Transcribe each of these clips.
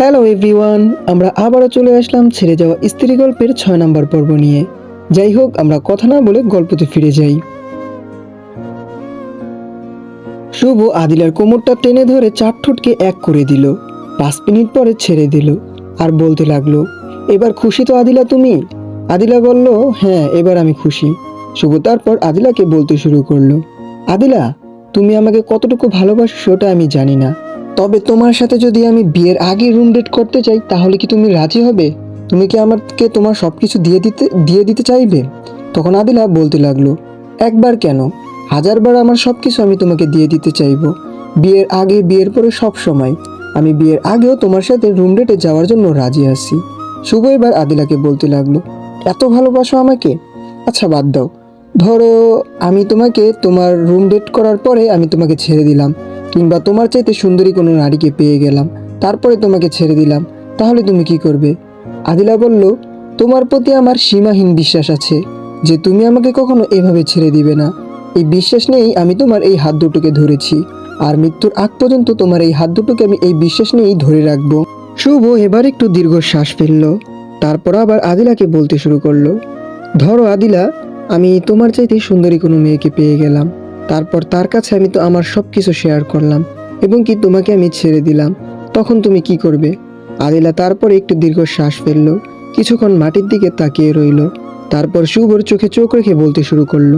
Hello everyone, আমরা আবারও চলে আসলাম ছেড়ে যাওয়া স্ত্রী গল্পের ছয় নম্বর পর্ব নিয়ে। যাই হোক, আমরা কথা না বলে গল্পতে ফিরে যাই। শুভ আদিলার কোমরটা টেনে ধরে চার ঠোঁটকে এক করে দিল, পাঁচ মিনিট পরে ছেড়ে দিল আর বলতে লাগল, এবার খুশি তো আদিলা তুমি? আদিলা বলল হ্যাঁ এবার আমি খুশি। শুভ তারপর আদিলাকে বলতে শুরু করল, আদিলা, তুমি আমাকে কতটুকু ভালোবাসো সেটা আমি জানি না। তবে তোমার সাথে যদি আমি বিয়ের আগে রুম ডেট করতে চাই, তাহলে কি তুমি রাজি হবে? তুমি কি আমাকে তোমার সব কিছু দিয়ে দিতে দিয়ে দিতে চাইবে? তখন আদিলা বলতে লাগল, একবার কেন? হাজারবার আমার সব কিছু আমি তোমাকে দিয়ে দিতে চাইব। বিয়ের আগে, বিয়ের পরে সব সময়। আমি বিয়ের আগেও তোমার সাথে রুম ডেটে যাওয়ার জন্য রাজি আছি। শুভ এবার আদিলাকে বলতে লাগল, এত ভালোবাসো আমাকে? আচ্ছা বাদ দাও। ধরো, আমি তোমাকে তোমার রুম ডেট করার পরে আমি তোমাকে ছেড়ে দিলাম। কিংবা তোমার চাইতে সুন্দরী কোনো নারীকে পেয়ে গেলাম, তারপরে তোমাকে ছেড়ে দিলাম, তাহলে তুমি কি করবে? আদিলা বলল, তোমার প্রতি আমার সীমাহীন বিশ্বাস আছে যে তুমি আমাকে কখনো এভাবে ছেড়ে দিবে না। এই বিশ্বাস নিয়েই আমি তোমার এই হাত দুটোকে ধরেছি, আর মৃত্যুর আগ পর্যন্ত তোমার এই হাত দুটোকে আমি এই বিশ্বাস নিয়েই ধরে রাখব। শুভ এবার একটু দীর্ঘ শ্বাস ফেলল, তারপর আবার আদিলাকে বলতে শুরু করল, ধরো আদিলা, আমি তোমার চাইতে সুন্দরী কোনো মেয়েকে পেয়ে গেলাম তারপর তার কাছে আমি তো আমার সব কিছু শেয়ার করলাম এবং কি তোমাকে আমি ছেড়ে দিলাম। তখন তুমি কি করবে? আদিলা তারপর একটু দীর্ঘ শ্বাস ফেলল, কিছুক্ষণ মাটির দিকে তাকিয়ে রইল, তারপর শুভর চোখে চোখ রেখে বলতে শুরু করল,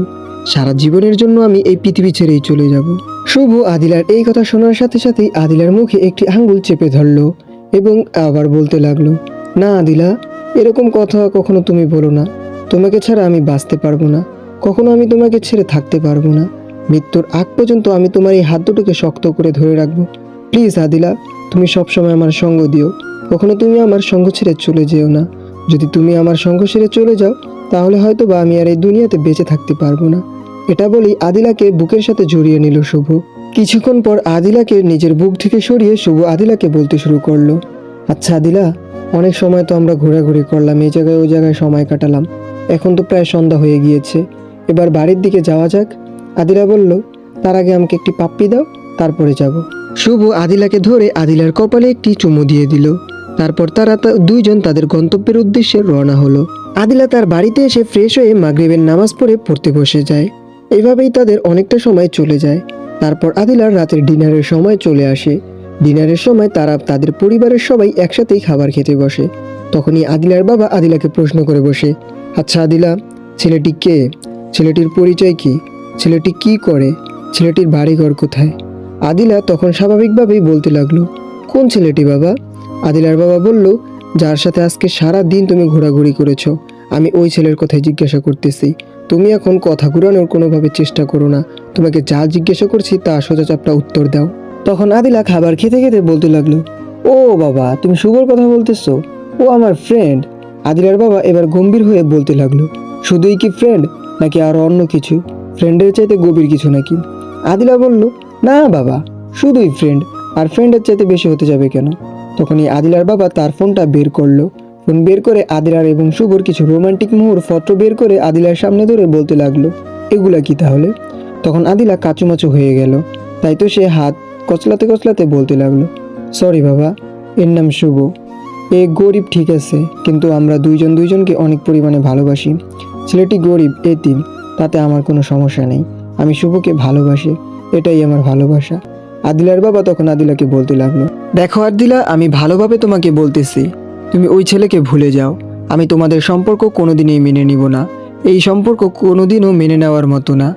সারা জীবনের জন্য আমি এই পৃথিবী ছেড়েই চলে যাব। শুভ আদিলার এই কথা শোনার সাথে সাথেই আদিলার মুখে একটি আঙ্গুল চেপে ধরলো এবং আবার বলতে লাগল, না আদিলা, এরকম কথা কখনো তুমি বলো না। তোমাকে ছাড়া আমি বাঁচতে পারব না। কখনো আমি তোমাকে ছেড়ে থাকতে পারব না। মৃত্যুর আগ পর্যন্ত আমি তোমার এই হাত দুটোকে শক্ত করে ধরে রাখব। প্লিজ আদিলা, তুমি সবসময় আমার সঙ্গ দিও। কখনো তুমি আমার সঙ্গ ছেড়ে চলে যেও না। যদি তুমি আমার সঙ্গ ছেড়ে চলে যাও, তাহলে হয়তো বা আমি আর এই দুনিয়াতে বেঁচে থাকতে পারব না। এটা বলেই আদিলাকে বুকের সাথে জড়িয়ে নিল শুভ। কিছুক্ষণ পর আদিলাকে নিজের বুক থেকে সরিয়ে শুভ আদিলাকে বলতে শুরু করল আচ্ছা আদিলা, অনেক সময় তো আমরা ঘোরাঘুরি করলাম, এই জায়গায় ওই জায়গায় সময় কাটালাম। এখন তো প্রায় সন্ধ্যা হয়ে গিয়েছে। এবার বাড়ির দিকে যাওয়া যাক। আদিলা বলল, তার আগে আমাকে একটি পাপ্পি দাও, তারপরে যাব। শুভ আদিলাকে ধরে আদিলার কপালে একটি চুমু দিয়ে দিল। তারপর তারা দুইজন তাদের গন্তব্যের উদ্দেশ্যে রওনা হলো। আদিলা তার বাড়িতে এসে ফ্রেশ হয়ে মাগরিবের নামাজ পড়ে পড়তে বসে যায়। এভাবেই তাদের অনেকটা সময় চলে যায়। তারপর আদিলার রাতের ডিনারের সময় চলে আসে। ডিনারের সময় তারা তাদের পরিবারের সবাই একসাথেই খাবার খেতে বসে। তখনই আদিলার বাবা আদিলাকে প্রশ্ন করে বসে আচ্ছা আদিলা, ছেলেটি কে? ছেলেটির পরিচয় কি? ছেলেটি কি করে? ছেলেটির বাড়িঘর কোথায়? আদিলা তখন স্বাভাবিকভাবেই বলতে লাগল, কোন ছেলেটি বাবা? আদিলার বাবা বলল, যার সাথে আজকে সারা দিন তুমি ঘোরাঘুরি করেছ, আমি ওই ছেলের কথাই জিজ্ঞাসা করতেছি। তুমি এখন কথা ঘুরানোর কোনোভাবে চেষ্টা করো না, তোমাকে যা জিজ্ঞাসা করছি তা সোজা চাপটা উত্তর দাও। তখন আদিলা খাবার খেতে খেতে বলতে লাগল, ও বাবা, তুমি শুভর কথা বলতেছো? ও আমার ফ্রেন্ড আদিলার বাবা এবার গম্ভীর হয়ে বলতে লাগল, শুধুই কি ফ্রেন্ড নাকি আরও অন্য কিছু? ফ্রেন্ডের চাইতে গভীর কিছু নাকি? আদিলা বলল, না বাবা, শুধুই ফ্রেন্ড আর ফ্রেন্ডের চাইতে বেশি হতে যাবে কেন? তখনই আদিলার বাবা তার ফোনটা বের করল। ফোন বের করে আদিলার এবং শুভর কিছু রোমান্টিক মুহূর্ত ফটো বের করে আদিলার সামনে ধরে বলতে লাগল, এগুলা কি তাহলে? তখন আদিলা কাচুমাচু হয়ে গেল। তাই তো সে হাত কচলাতে কচলাতে বলতে লাগল সরি বাবা, এর নাম শুভ। এ গরিব ঠিক আছে, কিন্তু আমরা দুইজন দুইজনকে অনেক পরিমাণে ভালোবাসি। ছেলেটি গরিব, এতিম। তাতে আমার কোনো সমস্যা নেই। আমি শুভকে ভালোবাসি, এটাই আমার ভালোবাসা। আদিলার বাবা তখন আদিলাকে বলতে লাগল, দেখো আদিলা, আমি ভালোভাবে তোমাকে বলতেছি। তুমি ওই ছেলেকে ভুলে যাও। আমি তোমাদের সম্পর্ক কোনোদিনই মেনে নিব না। এই সম্পর্ক কোনোদিনও মেনে নেওয়ার মতো না।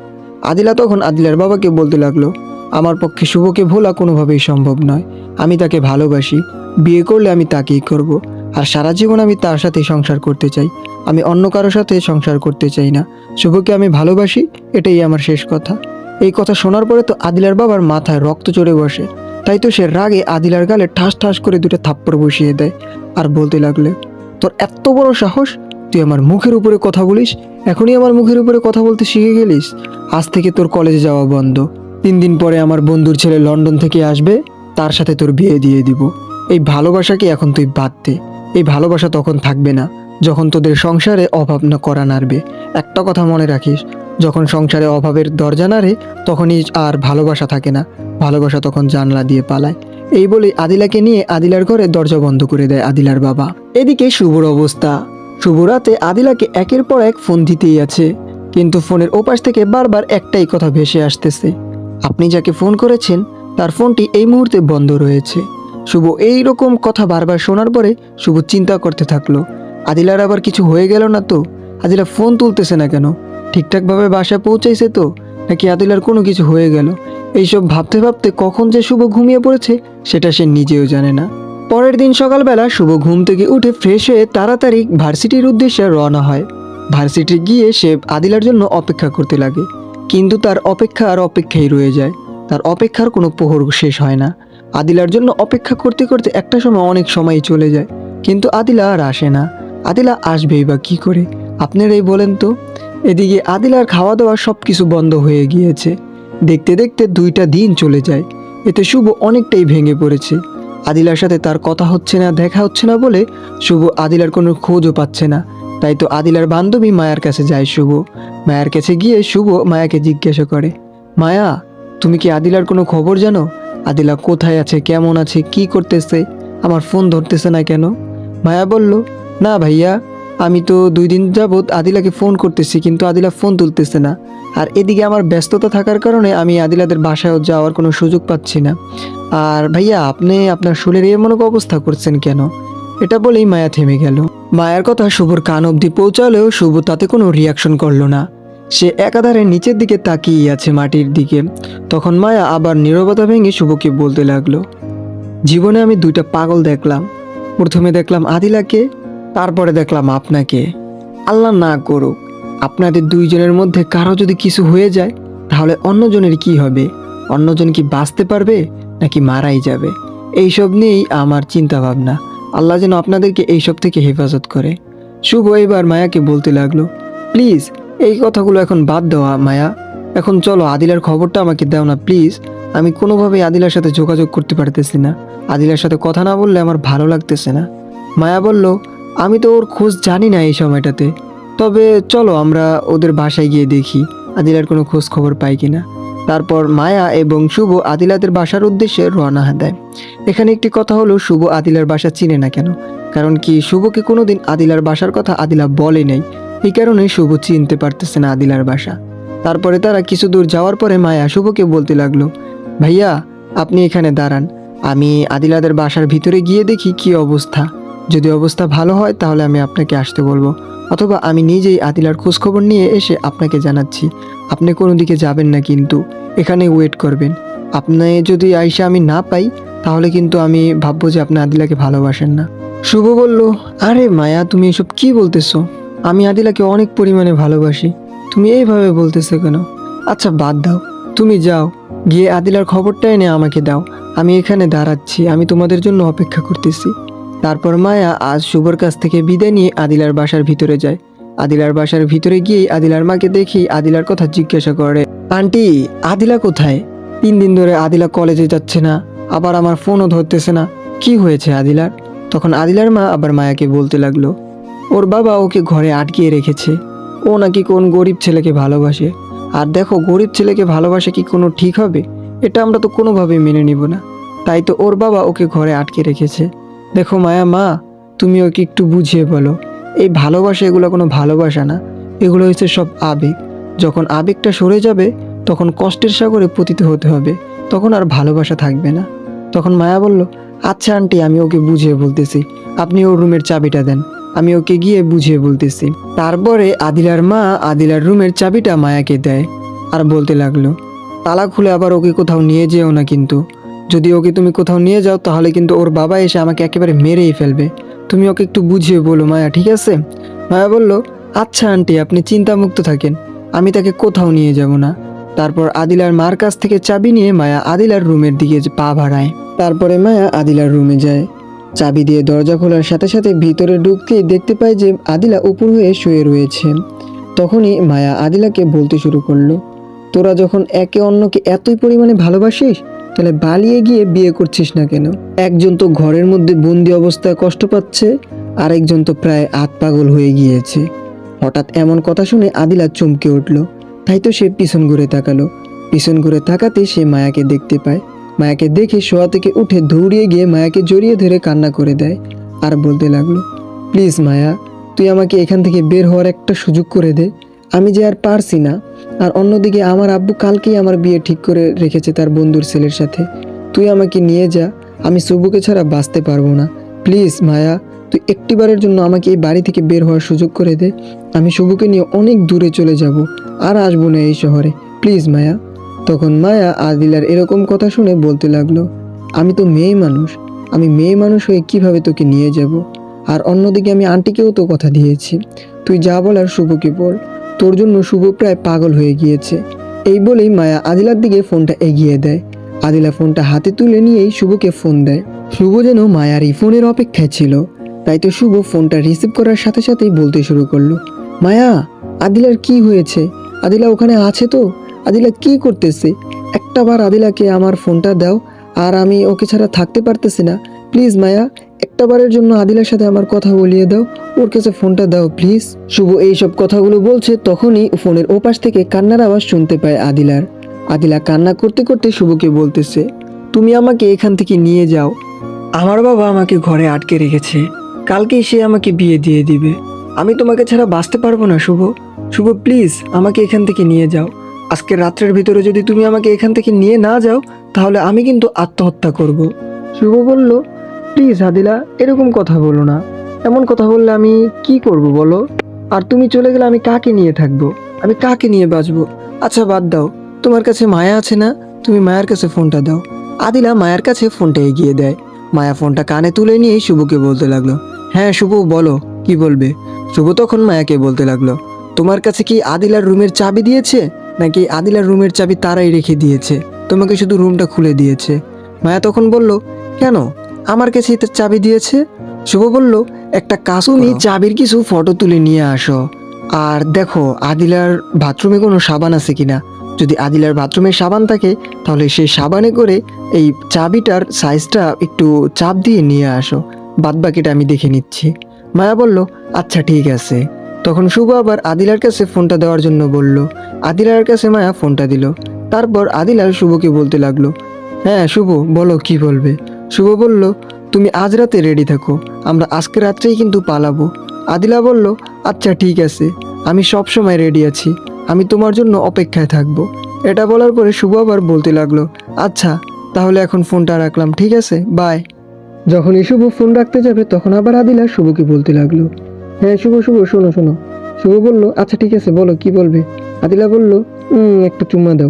আদিলা তখন আদিলার বাবাকে বলতে লাগল, আমার পক্ষে শুভকে ভোলা কোনোভাবেই সম্ভব নয়। আমি তাকে ভালোবাসি। বিয়ে করলে আমি তাকেই করব। আর সারা জীবন আমি তার সাথে সংসার করতে চাই। আমি অন্য কারোর সাথে সংসার করতে চাই না। শুভকে আমি ভালোবাসি, এটাই আমার শেষ কথা। এই কথা শোনার পরে তো আদিলার বাবার মাথায় রক্ত চড়ে বসে। তাই তো সে রাগে আদিলার গালে ঠাস ঠাস করে দুটো থাপ্পড় বসিয়ে দেয়। আর বলতে লাগলে, তোর এত বড় সাহস? তুই আমার মুখের উপরে কথা বলিস? এখনই আমার মুখের উপরে কথা বলতে শিখে গেলিস? আজ থেকে তোর কলেজে যাওয়া বন্ধ। তিন দিন পরে আমার বন্ধুর ছেলে লন্ডন থেকে আসবে, তার সাথে তোর বিয়ে দিয়ে দিব। এই ভালোবাসাকে এখন তুই বাদ দে। এই ভালোবাসা তখন থাকবে না, যখন তোদের সংসারে অভাব না করা নাড়বে। একটা কথা মনে রাখিস, যখন সংসারে অভাবের দরজা নাড়ে, তখনই আর ভালোবাসা থাকে না। ভালোবাসা তখন জানলা দিয়ে পালায়। এই বলে আদিলাকে নিয়ে আদিলার ঘরে দরজা বন্ধ করে দেয় আদিলার বাবা। এদিকে শুভর অবস্থা। শুভ রাতে আদিলাকে একের পর এক ফোন দিতেই আছে, কিন্তু ফোনের ওপাশ থেকে বারবার একটাই কথা ভেসে আসতেছে। আপনি যাকে ফোন করেছেন, তার ফোনটি এই মুহূর্তে বন্ধ রয়েছে। শুভ এই রকম কথা বারবার শোনার পরে শুভ চিন্তা করতে থাকল। আদিলার আবার কিছু হয়ে গেল না তো? আদিলা ফোন তুলতেছে না কেন? ঠিকঠাকভাবে বাসায় পৌঁছাইছে তো? নাকি আদিলার কোনো কিছু হয়ে গেল? এইসব ভাবতে ভাবতে কখন যে শুভ ঘুমিয়ে পড়েছে, সেটা সে নিজেও জানে না। পরের দিন সকালবেলা শুভ ঘুম থেকে উঠে ফ্রেশ হয়ে তাড়াতাড়ি ভার্সিটির উদ্দেশ্যে রওনা হয়। ভার্সিটি গিয়ে সে আদিলার জন্য অপেক্ষা করতে লাগে। কিন্তু তার অপেক্ষা আর অপেক্ষাই রয়ে যায়। তার অপেক্ষার কোনো প্রহর শেষ হয় না। আদিলার জন্য অপেক্ষা করতে করতে একটা সময় অনেক সময় চলে যায়। কিন্তু আদিলা আর আসে না। আদিলা আসবেই বা কি করে? আপনারাই বলেন তো। এদিকে আদিলার খাওয়া দাওয়া সব কিছু বন্ধ হয়ে গিয়েছে। দেখতে দেখতে দুইটা দিন চলে যায়। এতে শুভ অনেকটাই ভেঙে পড়েছে। আদিলার সাথে তার কথা হচ্ছে না, দেখা হচ্ছে না বলে শুভ আদিলার কোনো খোঁজও পাচ্ছে না। তাই তো আদিলার বান্ধবী মায়ার কাছে যায় শুভ। মায়ার কাছে গিয়ে শুভ মায়াকে জিজ্ঞাসা করে, মায়া, তুমি কি আদিলার কোনো খবর জানো? আদিলা কোথায় আছে, কেমন আছে, কি করতেছে? আমার ফোন ধরতেছে না কেন? মায়া বলল, না ভাইয়া, আমি তো দুই দিন যাবৎ আদিলাকে ফোন করতেছি, কিন্তু আদিলা ফোন তুলতেছে না। আর এদিকে আমার ব্যস্ততা থাকার কারণে আমি আদিলাদের বাসায় যাওয়ার কোনো সুযোগ পাচ্ছি না। আর ভাইয়া, আপনি আপনার শুলের এমন অবস্থা করছেন কেন? এটা বলেই মায়া থেমে গেল। মায়ার কথা শুভর কান অবধি পৌঁছালেও শুভ তাতে কোনো রিয়াকশন করল না। সে একাধারে নিচের দিকে তাকিয়ে আছে মাটির দিকে। তখন মায়া আবার নীরবতা ভেঙে শুভকে বলতে লাগল, জীবনে আমি দুইটা পাগল দেখলাম। প্রথমে দেখলাম আদিলাকে, তারপরে দেখলাম আপনাকে। আল্লাহ না করুক, আপনাদের দুইজনের মধ্যে কারও যদি কিছু হয়ে যায়, তাহলে অন্যজনের কি হবে? অন্যজন কি বাঁচতে পারবে, নাকি মারাই যাবে? এইসব নিয়েই আমার চিন্তা ভাবনা আল্লাহ যেন আপনাদেরকে এইসব থেকে হেফাজত করে। শুভ এবার মায়াকে বলতে লাগল, প্লিজ এই কথাগুলো এখন বাদ দেওয়া মায়া। এখন চলো, আদিলার খবরটা আমাকে দাও না, প্লিজ। আমি কোনোভাবেই আদিলার সাথে যোগাযোগ করতে পারতেছি না। আদিলার সাথে কথা না বললে আমার ভালো লাগতেছে না। মায়া বলল, আমি তো ওর খোঁজ জানি না এই সময়টাতে। তবে চলো, আমরা ওদের বাসায় গিয়ে দেখি, আদিলার কোনো খোঁজ খবর পাই কিনা। তারপর মায়া এবং শুভ আদিলাদের বাসার উদ্দেশ্যে রওনা দেয়। এখানে একটি কথা হলো, শুভ আদিলার বাসা চিনে না কেন? কারণ কি, শুভকে কোনোদিন আদিলার বাসার কথা আদিলা বলে নাই। এই কারণে শুভ চিনতে পারতেছে না আদিলার বাসা। তারপরে তারা কিছু দূর যাওয়ার পরে মায়া শুভকে বলতে লাগল, ভাইয়া, আপনি এখানে দাঁড়ান। আমি আদিলাদের বাসার ভিতরে গিয়ে দেখি কি অবস্থা। যদি অবস্থা ভালো হয় তাহলে আমি আপনাকে আসতে বলব। অথবা আমি নিজেই আদিলার খোঁজখবর নিয়ে এসে আপনাকে জানাচ্ছি। আপনি কোনো দিকে যাবেন না কিন্তু এখানে ওয়েট করবেন। আপনি যদি আইসা আমি না পাই, তাহলে কিন্তু আমি ভাববো যে আপনি আদিলাকে ভালোবাসেন না। শুভ বলল, আরে মায়া, তুমি এসব কি বলতেছো? আমি আদিলাকে অনেক পরিমাণে ভালোবাসি। তুমি এইভাবে বলতেছো কেন? আচ্ছা বাদ দাও। তুমি যাও, গিয়ে আদিলার খবরটা এনে আমাকে দাও। আমি এখানে দাঁড়াচ্ছি, আমি তোমাদের জন্য অপেক্ষা করতেছি। তারপর মায়া আজ শুভর কাছ থেকে বিদায় নিয়ে আদিলার বাসার ভিতরে যায়। আদিলার বাসার ভিতরে গিয়েই আদিলার মাকে দেখি আদিলার কথা জিজ্ঞাসা করে, আন্টি, আদিলা কোথায়? তিন দিন ধরে আদিলা কলেজে যাচ্ছে না, আবার আমার ফোনও ধরতেছে না। কি হয়েছে আদিলার? তখন আদিলার মা আবার মায়াকে বলতে লাগল ওর বাবা ওকে ঘরে আটকিয়ে রেখেছে। ও নাকি কোন গরিব ছেলেকে ভালোবাসে? আর দেখো, গরিব ছেলেকে ভালোবাসা কি কোনো ঠিক হবে? এটা আমরা তো কোনোভাবেই মেনে নিব না। তাই তো ওর বাবা ওকে ঘরে আটকে রেখেছে। দেখো মায়া, মা, তুমি ওকে একটু বুঝিয়ে বলো। এই ভালোবাসা এগুলো কোনো ভালোবাসা না। এগুলো হচ্ছে সব আবেগ। যখন আবেগটা সরে যাবে, তখন কষ্টের সাগরে পতিত হতে হবে। তখন আর ভালোবাসা থাকবে না। তখন মায়া বলল আচ্ছা আন্টি, আমি ওকে বুঝিয়ে বলতেছি। আপনি ওর রুমের চাবিটা দেন। আমি ওকে গিয়ে বুঝিয়ে বলতেছি। তারপরে আদিলার মা আদিলার রুমের চাবিটা মায়াকে দেয় আর বলতে লাগল, তালা খুলে আবার ওকে কোথাও নিয়ে যেও না কিন্তু। যদি ওকে তুমি কোথাও নিয়ে যাও তাহলে কিন্তু ওর বাবা এসে আমাকে একেবারে মেরেই ফেলবে। তুমি ওকে একটু বুঝিয়ে বলো মায়া, ঠিক আছে? মায়া বলল আচ্ছা আন্টি, আপনি চিন্তামুক্ত থাকেন। আমি তাকে কোথাও নিয়ে যাব না। তারপর আদিলার মার কাছ থেকে চাবি নিয়ে মায়া আদিলার রুমের দিকে পা বাড়ায়। তারপরে মায়া আদিলার রুমে যায়। চাবি দিয়ে দরজা খোলার সাথে সাথে ভিতরে ঢুকতেই দেখতে পায় যে আদিলা উপর হয়ে শুয়ে রয়েছে। তখনই মায়া আদিলাকে বলতে শুরু করল, তোরা যখন একে অন্যকে এতই পরিমাণে ভালোবাসিস, তাহলে বালিয়ে গিয়ে বিয়ে করছিস না কেন? একজন তো ঘরের মধ্যে বন্দি অবস্থায় কষ্ট পাচ্ছে, আরেকজন তো প্রায় আত পাগল হয়ে গিয়েছে। হঠাৎ এমন কথা শুনে আদিলা চমকে উঠল। তাই তো সে পিছন ঘুরে তাকালো। পিছন ঘুরে তাকাতে সে মায়াকে দেখতে পায়। মায়াকে দেখে শোয়া থেকে উঠে দৌড়িয়ে গিয়ে মায়াকে জড়িয়ে ধরে কান্না করে দেয় আর বলতে লাগল, প্লিজ মায়া, তুই আমাকে এখান থেকে বের হওয়ার একটা সুযোগ করে দে। আমি যে আর পারছি না। আর অন্যদিকে আমার আব্বু কালকেই আমার বিয়ে ঠিক করে রেখেছে তার বন্ধুর ছেলের সাথে। তুই আমাকে নিয়ে যা, আমি সবুকে ছাড়া বাঁচতে পারব না। প্লিজ মায়া, তুই একটিবারের জন্য আমাকে এই বাড়ি থেকে বের হওয়ার সুযোগ করে দে। আমি শুভকে নিয়ে অনেক দূরে চলে যাব। আর আসব না এই শহরে। প্লিজ মায়া। তখন মায়া আদিলার এরকম কথা শুনে বলতে লাগল, আমি তো মেয়ে মানুষ, আমি মেয়ে মানুষ হয়ে কীভাবে তোকে নিয়ে যাব? আর অন্যদিকে আমি আন্টিকেও তো কথা দিয়েছি। তুই যা বলার শুভকে বল, তোর জন্য শুভ প্রায় পাগল হয়ে গিয়েছে। এই বলেই মায়া আদিলার দিকে ফোনটা এগিয়ে দেয়। আদিলা ফোনটা হাতে তুলে নিয়েই শুভকে ফোন দেয়। শুভ যেন মায়ার এই ফোনের অপেক্ষায় ছিল। তাই তো শুভ ফোনটা রিসিভ করার সাথে সাথেই বলতে শুরু করল, মায়া, আদিলার কি হয়েছে? আদিলা ওখানে আছে তো? আদিলা কি করতেছে? একটা বার আদিলাকে আমার ফোনটা দাও, আর আমি ওকে ছাড়া থাকতে পারতেছি না। প্লিজ মায়া একটা বারের জন্য আদিলার সাথে আমার কথা বলিয়ে দাও। ওর কাছে ফোনটা দাও, প্লিজ। শুভ এইসব কথাগুলো বলছে তখনই ফোনের ওপাশ থেকে কান্নার আওয়াজ শুনতে পায় আদিলার। আদিলা কান্না করতে করতে শুভকে বলতেছে, তুমি আমাকে এখান থেকে নিয়ে যাও। আমার বাবা আমাকে ঘরে আটকে রেখেছে। কালকেই সে আমাকে বিয়ে দিয়ে দিবে। আমি তোমাকে ছাড়া বাঁচতে পারব না, শুভ। শুভ, প্লিজ, আমাকে এখান থেকে নিয়ে যাও। আজকে রাত্রের ভিতরে যদি তুমি আমাকে এখান থেকে নিয়ে না যাও, তাহলে আমি কিন্তু আত্মহত্যা করব। শুভ বলল, প্লিজ আদিলা, এরকম কথা বলো না। এমন কথা বললে আমি কি করব বলো? আর তুমি চলে গেলে আমি কাকে নিয়ে থাকব? আমি কাকে নিয়ে বাঁচবো? আচ্ছা বাদ দাও। তোমার কাছে মায়া আছে না? তুমি মায়ের কাছে ফোনটা দাও। আদিলা মায়ের কাছে ফোনটা এগিয়ে দেয়। মায়া ফোনটা কানে তুলে নিয়ে শুভকে বলতে লাগল হ্যাঁ শুভ, বলো, কি বলবে? শুভ তখন মায়াকে বলতে লাগল, তোমার কাছে কি আদিলার রুমের চাবি দিয়েছে? নাকি আদিলার রুমের চাবি তারাই রেখে দিয়েছে? তোমাকে শুধু রুমটা খুলে দিয়েছে। মায়া তখন বলল কেন? আমার কাছে তার চাবি দিয়েছে? শুভ বলল একটা কাজ তুমি চাবির কিছু ফটো তুলে নিয়ে আসো। আর দেখো আদিলার বাথরুমে কোনো সাবান আছে কিনা? যদি আদিলার বাথরুমে সাবান থাকে তাহলে সেই সাবানে করে এই চাবিটার সাইজটা একটু চাপ দিয়ে নিয়ে আসো। বাদ বাকিটা আমি দেখে নিচ্ছি। মায়া বলল আচ্ছা ঠিক আছে। তখন শুভ আবার আদিলার কাছে ফোনটা দেওয়ার জন্য বলল, আদিলার কাছে মায়া ফোনটা দিল। তারপর আদিলার শুভকে বলতে লাগল হ্যাঁ শুভ, বলো কি বলবে? শুভ বলল, তুমি আজ রাতে রেডি থাকো, আমরা আজকে রাত্রেই কিন্তু পালাবো। আদিলা বলল আচ্ছা ঠিক আছে, আমি সব সময় রেডি আছি, আমি তোমার জন্য অপেক্ষায় থাকব। এটা বলার পরে শুভ আবার বলতে লাগল আচ্ছা তাহলে এখন ফোনটা রাখলাম, ঠিক আছে বাই যখনই শুভ ফোন রাখতে যাবে, তখন আবার আদিলা শুভকে বলতে লাগল হ্যাঁ শুভ শুভ শোনো শোনো। শুভ বলল আচ্ছা ঠিক আছে বলো কি বলবে? আদিলা বলল "উম, একটু চুম্মা দাও।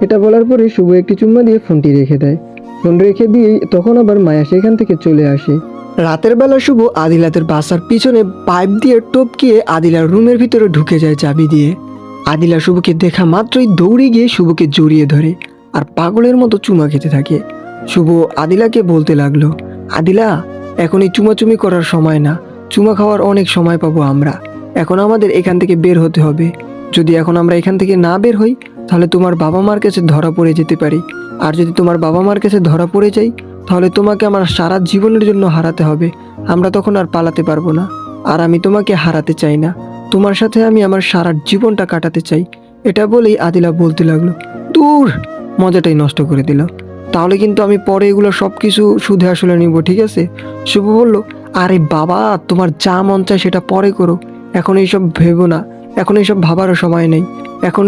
এটা বলার পরে শুভ একটি চুম্মা দিয়ে ফোনটি রেখে দেয়। ফোন রেখে দিয়ে তখন আবার মায়া সেখান থেকে চলে আসে। রাতের বেলা শুভ আদিলাতের বাসার পিছনে পাইপ দিয়ে টপকিয়ে আদিলার রুমের ভিতরে ঢুকে যায় চাবি দিয়ে। আদিলা শুভকে দেখা মাত্রই দৌড়ে গিয়ে শুভকে জড়িয়ে ধরে আর পাগলের মতো চুমা খেতে থাকে। শুভ আদিলাকে বলতে লাগল আদিলা এখন এই চুমাচুমি করার সময় না। চুমা খাওয়ার অনেক সময় পাবো আমরা। এখন আমাদের এখান থেকে বের হতে হবে। যদি এখন আমরা এখান থেকে না বের হই, তাহলে তোমার বাবা মার কাছে ধরা পড়ে যেতে পারি। আর যদি তোমার বাবা মার কাছে ধরা পড়ে যাই, তাহলে তোমাকে আমার সারা জীবনের জন্য হারাতে হবে। আমরা তখন আর পালাতে পারব না। আর আমি তোমাকে হারাতে চাই না। তোমার সাথে আমি আমার সারা জীবনটা কাটাতে চাই। এটা বলেই আদিলা বলতে লাগল। দূর! মজাটাই নষ্ট করে দিল। তাহলে কিন্তু আমি পরে এগুলো সব কিছু সুদে আসলে নিব, ঠিক আছে? শুভ বলল আরে বাবা, তোমার যা মন চায় সেটা পরে করো। এখন এইসব ভেবো না। এখন এইসব ভাবারও সময় নেই। এখন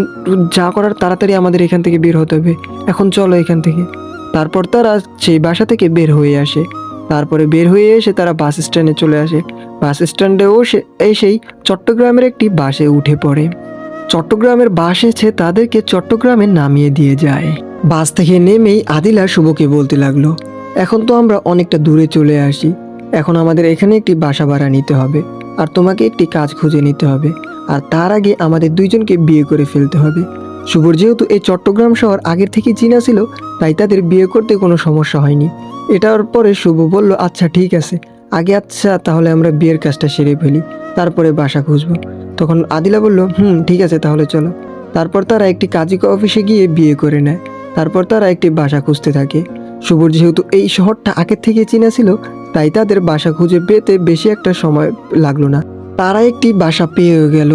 যা করার তাড়াতাড়ি আমাদের এখান থেকে বের হতে হবে। এখন চলো এখান থেকে। তারপর তারা সেই বাসা থেকে বের হয়ে আসে। তারপরে বের হয়ে এসে তারা বাস স্ট্যান্ডে চলে আসে। বাস স্ট্যান্ডেও সে এসেই চট্টগ্রামের একটি বাসে উঠে পড়ে। চট্টগ্রামের বাস এসে তাদেরকে চট্টগ্রামে নামিয়ে দিয়ে যায়। বাস থেকে নেমেই আদিলা শুভকে বলতে লাগল, এখন তো আমরা অনেকটা দূরে চলে আসি। এখন আমাদের এখানে একটি বাসা ভাড়া নিতে হবে আর তোমাকে একটি কাজ খুঁজে নিতে হবে আর তার আগে আমাদের দুইজনকে বিয়ে করে ফেলতে হবে। শুভর যেহেতু এই চট্টগ্রাম শহর আগের থেকে চিনা ছিল, তাই তাদের বিয়ে করতে কোনো সমস্যা হয়নি। এটার পরে শুভ বলল আচ্ছা ঠিক আছে। আগে আচ্ছা তাহলে আমরা বিয়ের কাজটা সেরে ফেলি। তারপরে বাসা খুঁজবো। তখন আদিলা বলল, হুম, ঠিক আছে, তাহলে চলো। তারপর তারা একটি কাজী অফিসে গিয়ে বিয়ে করে নেয়। তারপর তারা একটি বাসা খুঁজতে থাকে। শুভর যেহেতু এই শহরটা আগের থেকে চেনা ছিল তাই তাদের বাসা খুঁজে পেতে বেশি একটা সময় লাগল না। তারা একটি বাসা পেয়ে গেল।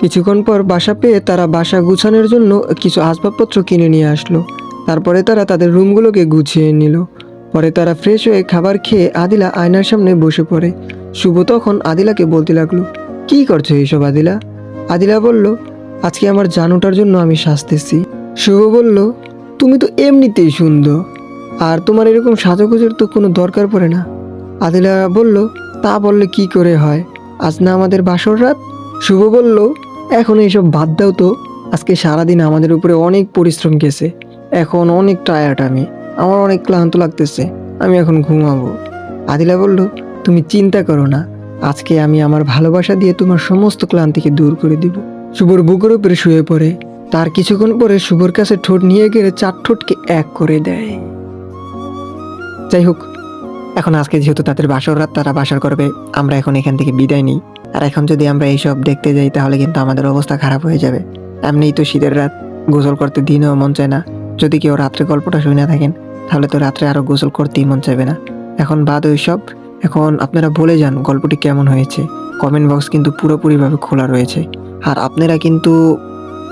কিছুক্ষণ পর বাসা পেয়ে তারা বাসা গুছানোর জন্য কিছু আসবাবপত্র কিনে নিয়ে আসলো। তারপরে তারা তাদের রুমগুলোকে গুছিয়ে নিল। পরে তারা ফ্রেশ হয়ে খাবার খেয়ে আদিলা আয়নার সামনে বসে পড়ে। শুভ তখন আদিলাকে বলতে লাগল, কি করছ এইসব আদিলা? আদিলা বলল, আজকে আমার জানুটার জন্য আমি সাজতেছি। শুভ বলল, তুমি তো এমনিতেই সুন্দর, আর তোমার এরকম সাজগোজের তো কোনো দরকার পড়ে না। আদিলা বলল, তা বললে কি করে হয়? আজ না আমাদের বাসর রাত? শুভ বলল, এখন এইসব বাদ দাও তো। আজকে সারাদিন আমাদের উপরে অনেক পরিশ্রম গেছে। এখন অনেক টায়ার্ড আমি। আমার অনেক ক্লান্ত লাগতেছে। আমি এখন ঘুমাবো। আদিলা বলল, তুমি চিন্তা করো না। আজকে আমি আমার ভালোবাসা দিয়ে তোমার সমস্ত ক্লান্তিকে দূর করে দিব। শুভর বুকের উপরে শুয়ে পড়ে। তার কিছুক্ষণ পরে শুভর কাছে ঠোঁট নিয়ে গেলে চার ঠোঁটকে এক করে দেয়। যাই হোক এখন আজকে যেহেতু তাদের বাসর রাত, তারা বাসর করবে, আমরা এখন এখান থেকে বিদায় নিই। আর এখন যদি আমরা এইসব দেখতে যাই, তাহলে কিন্তু আমাদের অবস্থা খারাপ হয়ে যাবে। এমনিই তো শীতের রাত, গোসল করতে দিনেও মন চায় না। যদি কেউ রাত্রে গল্পটা শুনে থাকেন, তাহলে তো রাত্রে আরও গোসল করতেই মন চাইবে না। এখন বাদ ওইসব। এখন আপনারা বলে যান গল্পটি কেমন হয়েছে। কমেন্ট বক্স কিন্তু পুরোপুরিভাবে খোলা রয়েছে। আর আপনারা কিন্তু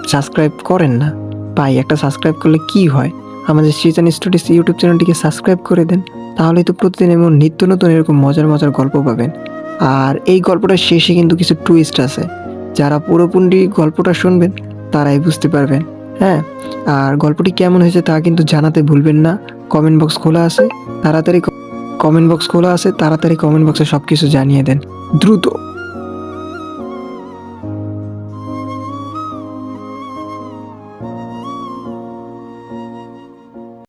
সাবস্ক্রাইব করেন না। পাই একটা সাবস্ক্রাইব করলে কি হয়? আমাদের সিজন স্টুডিস ইউটিউব চ্যানেলটিকে সাবস্ক্রাইব করে দেন। তাহলেই তো প্রতিদিন এমন নিত্য নতুন এরকম মজার মজার গল্প পাবেন। আর এই গল্পটার শেষে কিন্তু কিছু টুইস্ট আছে। যারা পুরোপুরি গল্পটা শুনবেন, তারাই বুঝতে পারবেন হ্যাঁ? আর গল্পটি কেমন হয়েছে তা কিন্তু জানাতে ভুলবেন না। কমেন্ট বক্স খোলা আছে, তাড়াতাড়ি কমেন্ট বক্স খোলা আছে, তাড়াতাড়ি কমেন্ট বক্সে সব কিছু জানিয়ে দেন। দ্রুত।